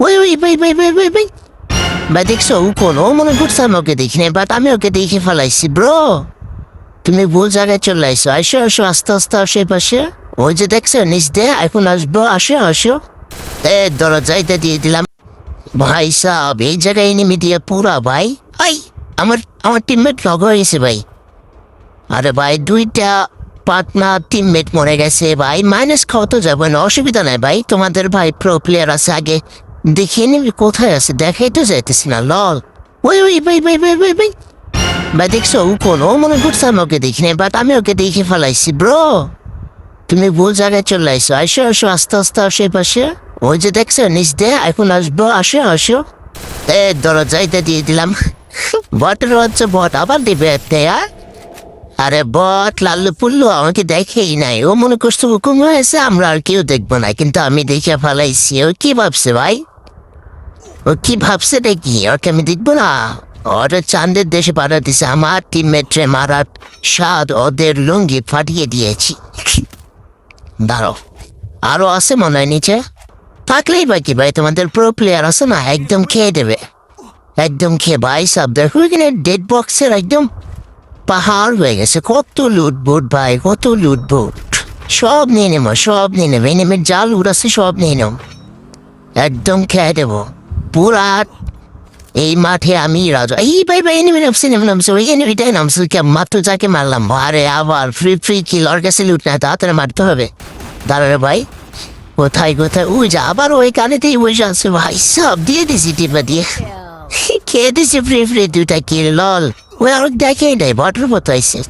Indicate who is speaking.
Speaker 1: ওই ওই ভাই ভাই ভাই ভাই ভাই ভাই দেখছ ও কোনো মনে করছে আমি দেখি বাট আমি ওকে দেখে ফেলাইছি ব্রো তুমি ভুল জায়গায় চলে আসো আসো আসো আস্তে আস্তে আসো পাশে। ওই যে দেখছ, নিচ দিয়ে এখন আসব, আসো আসো। এ দরজাইতে দিয়ে দিলাম। ভাই সাহেব, এই জায়গায় নেমে দিয়ে পুরা ভাই। আই, আমার আমার টিমমেট লগ হয়ে ভাই। আরে ভাই, দুইটা পার্টনার টিমমেট মরে গেছে ভাই। মাইনাস খাওয়া তো না, অসুবিধা নাই ভাই। তোমাদের ভাই প্রো প্লেয়ার আছে আগে। দেখিয়ে নিবি কোথায় আছে, দেখাই তো যাইতেছি না, লল। ওই ওই ভাই ভাই ভাই ভাই ভাই ভাই দেখছ, ও কোনো মনে করছে আমি ওকে দেখি নাই বাট আমি ওকে দেখে ফেলাইছি ব্রো তুমি ভুল জায়গায় চলে আসো আসো আসো আস্তে আস্তে, আসো পাশে ওই যে দেখছ, নিচ দে এখন আসব, আসো আসো। এ দরজাইতে দিয়ে দিলাম। বটের হচ্ছে বট, আবার দিবে একটা আর আরে বট, লাল্লু পুল্লু, আমাকে দেখেই নাই। ও মনে করছে হুকুম হয়েছে, আমরা আর কেউ দেখব না, কিন্তু আমি দেখে ফেলাইছি। ও কি ভাবছে, ভাই? ও কি ভাবছে দেখি, ওকে আমি দেখব না। ওরা চাঁদের দেশে পাঠা দিছে, আমার টিমমেটরে মারার স্বাদ ওদের লুঙ্গি ফাটিয়ে দিয়েছি। দাঁড়াও, আরও আছে মনে হয় নিচে? থাকলেই বাকি ভাই, তোমাদের প্রো প্লেয়ার আছে না, একদম খেয়ে দেবে। একদম খেয়ে, ভাই সব, দেখো এখানে ডেড বক্সের একদম পাহাড় হয়ে গেছে, কত লুটবুট ভাই, কত লুটবুট সব নিয়ে নেব, সব নিয়ে নেব এনিমের জাল উড়াচ্ছে, সব নিয়ে নেব। একদম খেয়ে দেবো। পুরা এই মাঠে আমি রাজা এই ভাই ভাই এনিমি নামছে নেমে নামছে ওই এনিমিটাই নামছে কে মাত্র যাকে মারলাম আরে আবার ফ্রি ফ্রি কিল ওর কাছে লুট না তাড়াতাড়ি মারতে হবে দাঁড়ারে ভাই কোথায় কোথায় ওই যে আবার ওই কানেতেই বসে আছে ভাই সব দিয়ে দিছি টিপা দিয়ে খেয়ে দিছি ফ্রি ফ্রি দুটা কিল লল ওই আর দেখেই নাই বটার মতো আইসে